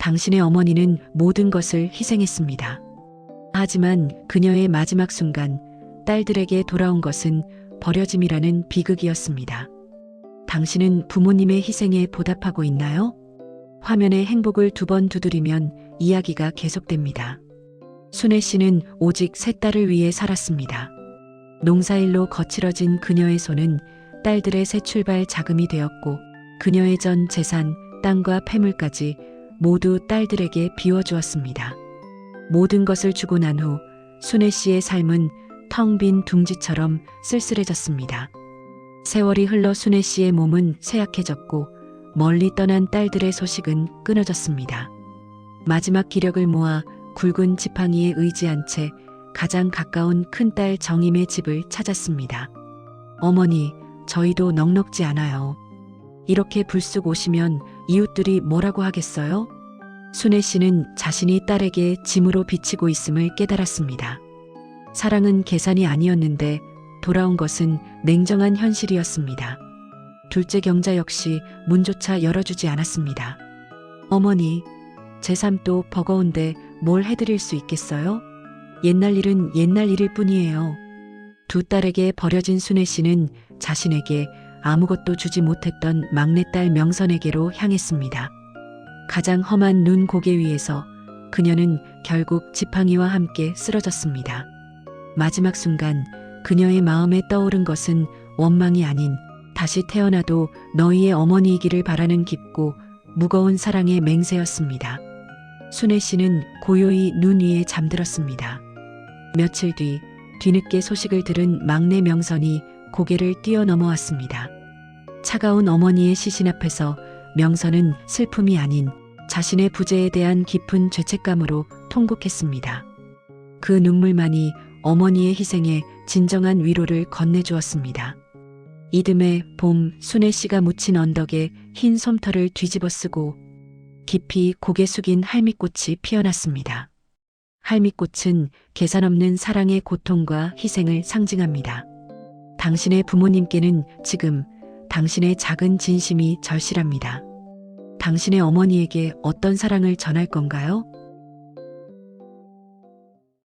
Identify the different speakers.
Speaker 1: 당신의 어머니는 모든 것을 희생했습니다. 하지만 그녀의 마지막 순간 딸들에게 돌아온 것은 버려짐이라는 비극이었습니다. 당신은 부모님의 희생에 보답하고 있나요? 화면에 행복을 두 번 두드리면 이야기가 계속됩니다. 순애 씨는 오직 세 딸을 위해 살았습니다. 농사일로 거칠어진 그녀의 손은 딸들의 새 출발 자금이 되었고 그녀의 전 재산, 땅과 패물까지 모두 딸들에게 비워주었습니다. 모든 것을 주고 난 후 순애 씨의 삶은 텅 빈 둥지처럼 쓸쓸해졌습니다. 세월이 흘러 순애 씨의 몸은 쇠약해졌고 멀리 떠난 딸들의 소식은 끊어졌습니다. 마지막 기력을 모아 굵은 지팡이에 의지한 채 가장 가까운 큰딸 정임의 집을 찾았습니다. 어머니, 저희도 넉넉지 않아요. 이렇게 불쑥 오시면 이웃들이 뭐라고 하겠어요? 순애 씨는 자신이 딸에게 짐으로 비치고 있음을 깨달았습니다. 사랑은 계산이 아니었는데 돌아온 것은 냉정한 현실이었습니다. 둘째 경자 역시 문조차 열어주지 않았습니다. 어머니, 제 삶도 버거운데 뭘 해드릴 수 있겠어요? 옛날 일은 옛날 일일 뿐이에요. 두 딸에게 버려진 순애 씨는 자신에게 아무것도 주지 못했던 막내딸 명선에게로 향했습니다. 가장 험한 눈 고개 위에서 그녀는 결국 지팡이와 함께 쓰러졌습니다. 마지막 순간 그녀의 마음에 떠오른 것은 원망이 아닌 다시 태어나도 너희의 어머니이기를 바라는 깊고 무거운 사랑의 맹세였습니다. 순애 씨는 고요히 눈 위에 잠들었습니다. 며칠 뒤 뒤늦게 소식을 들은 막내 명선이 고개를 뛰어넘어왔습니다. 차가운 어머니의 시신 앞에서 명선은 슬픔이 아닌 자신의 부재에 대한 깊은 죄책감으로 통곡했습니다. 그 눈물만이 어머니의 희생에 진정한 위로를 건네주었습니다. 이듬해 봄 순애 씨가 묻힌 언덕에 흰 솜털을 뒤집어 쓰고 깊이 고개 숙인 할미꽃이 피어났습니다. 할미꽃은 계산 없는 사랑의 고통과 희생을 상징합니다. 당신의 부모님께는 지금 당신의 작은 진심이 절실합니다. 당신의 어머니에게 어떤 사랑을 전할 건가요?